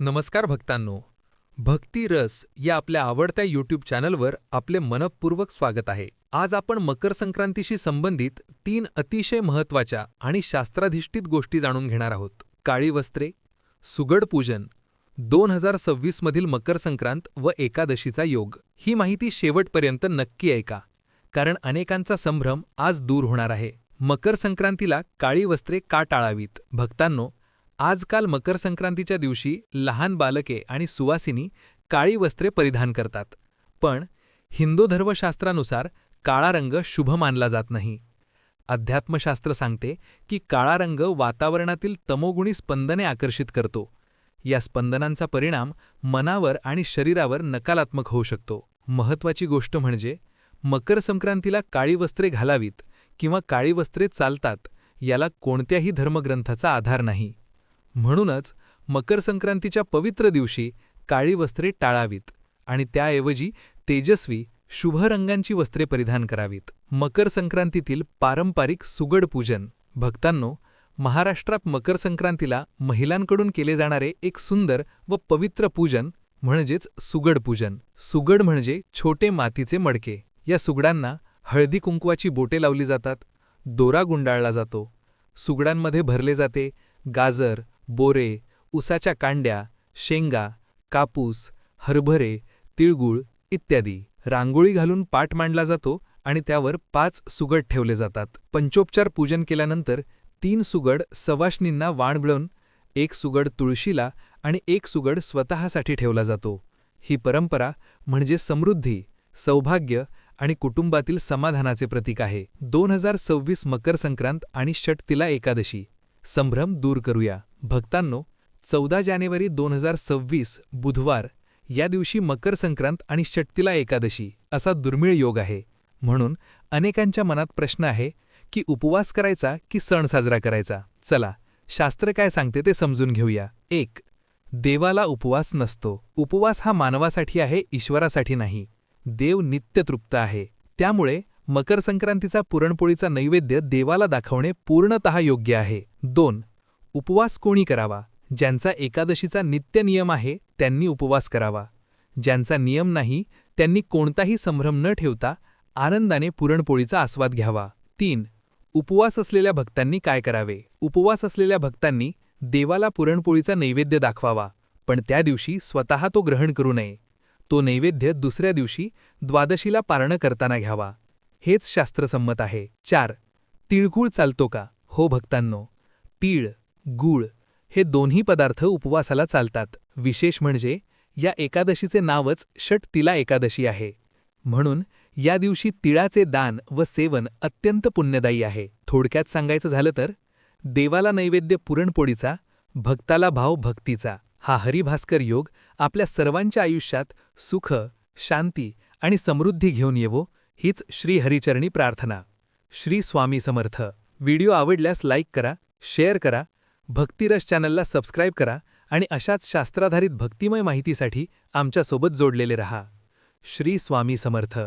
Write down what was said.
नमस्कार भक्तांनो. भक्ती रस या आपल्या आवडत्या यूट्यूब चॅनलवर आपले मनपूर्वक स्वागत आहे. आज आपण मकर संक्रांतीशी संबंधित तीन अतिशय महत्त्वाच्या आणि शास्त्राधिष्ठित गोष्टी जाणून घेणार आहोत. काळी वस्त्रे सुगड पूजन दोन हजार सव्वीस मधील मकर संक्रांत व एकादशीचा योग. ही माहिती शेवटपर्यंत नक्की ऐका कारण अनेकांचा संभ्रम आज दूर होणार आहे. मकर संक्रांतीला काळी वस्त्रे का टाळावीत? भक्तांनो आजकाल मकर संक्रांतीच्या दिवशी लहान बालके आणि सुवासिनी काळी वस्त्रे परिधान करतात. पण हिंदू धर्मशास्त्रानुसार काळा रंग शुभ मानला जात नाही. अध्यात्मशास्त्र सांगते की काळा रंग वातावरणातील तमोगुणी स्पंदने आकर्षित करतो. या स्पंदनांचा परिणाम मनावर आणि शरीरावर नकारात्मक होऊ शकतो. महत्वाची गोष्ट म्हणजे मकर संक्रांतीला काळी वस्त्रे घालावीत किंवा काळी वस्त्रे चालतात याला कोणत्याही धर्मग्रंथाचा आधार नाही. म्हणूनच मकर संक्रांतीच्या पवित्र दिवशी काळी वस्त्रे टाळावीत आणि त्याऐवजी तेजस्वी शुभ रंगांची वस्त्रे परिधान करावीत. मकर संक्रांतीतील पारंपरिक सुगड पूजन. भक्तांनो महाराष्ट्रात मकर संक्रांतीला महिलांकडून केले जाणारे एक सुंदर व पवित्र पूजन म्हणजेच सुगड पूजन. सुगड म्हणजे छोटे मातीचे मडके. या सुगडांना हळदी कुंकवाची बोटे लावली जातात दोरा गुंडाळला जातो. सुगडांमध्ये भरले जाते गाजर बोरे उसाच्या कांड्या शेंगा कापूस हरभरे तिळगुळ इत्यादी. रांगोळी घालून पाट मांडला जातो आणि त्यावर पाच सुगड ठेवले जातात. पंचोपचार पूजन केल्यानंतर तीन सुगड सवाष्णींना वाण मिळून एक सुगड तुळशीला आणि एक सुगड स्वतःसाठी ठेवला जातो. ही परंपरा म्हणजे समृद्धी सौभाग्य आणि कुटुंबातील समाधानाचे प्रतीक आहे. दोन हजार सव्वीस मकर संक्रांत आणि षटतिला एकादशी. संभ्रम दूर करूया. भक्तांनो चौदा जानेवारी दोन हजार सव्वीस बुधवार या दिवशी मकर संक्रांत आणि षटतिला एकादशी असा दुर्मिळ योग आहे. म्हणून अनेकांच्या मनात प्रश्न आहे की उपवास करायचा की सण साजरा करायचा? चला शास्त्र काय सांगते ते समजून घेऊया. एक देवाला उपवास नसतो. उपवास हा मानवासाठी आहे ईश्वरासाठी नाही. देव नित्यतृप्त आहे. त्यामुळे मकर संक्रांतीचा पुरणपोळीचा नैवेद्य देवाला दाखवणे पूर्णतः योग्य आहे. दोन उपवास कोणी करावा? ज्यांचा एकादशीचा नित्य नियम आहे त्यांनी उपवास करावा. ज्यांचा नियम नाही त्यांनी कोणताही संभ्रम न ठेवता आनंदाने पुरणपोळीचा आस्वाद घ्यावा. तीन उपवास असलेल्या भक्तांनी काय करावे? उपवास असलेल्या भक्तांनी देवाला पुरणपोळीचा नैवेद्य दाखवावा पण त्या दिवशी स्वतः तो ग्रहण करू नये. तो नैवेद्य दुसऱ्या दिवशी द्वादशीला पारणं करताना घ्यावा. हेच शास्त्रसंमत आहे. चार तिळगुळ चालतो का? हो भक्तांनो तीळ गूळ हे दोन्ही पदार्थ उपवासाला चालतात. विशेष म्हणजे या एकादशीचे नावच षट तिला एकादशी आहे. म्हणून या दिवशी तिळाचे दान व सेवन अत्यंत पुण्यदायी आहे. थोडक्यात सांगायचं झालं तर देवाला नैवेद्य पुरणपोळीचा भक्ताला भाव भक्तीचा हा हरिभास्कर योग आपल्या सर्वांच्या आयुष्यात सुख शांती आणि समृद्धी घेऊन येवो हीच श्रीहरिचरणी प्रार्थना. श्री स्वामी समर्थ. व्हिडिओ आवडल्यास लाईक करा शेअर करा भक्तिरस चॅनलला सबस्क्राईब करा आणि अशाच शास्त्राधारित भक्तिमय माहितीसाठी आमच्यासोबत जोडलेले रहा. श्री स्वामी समर्थ.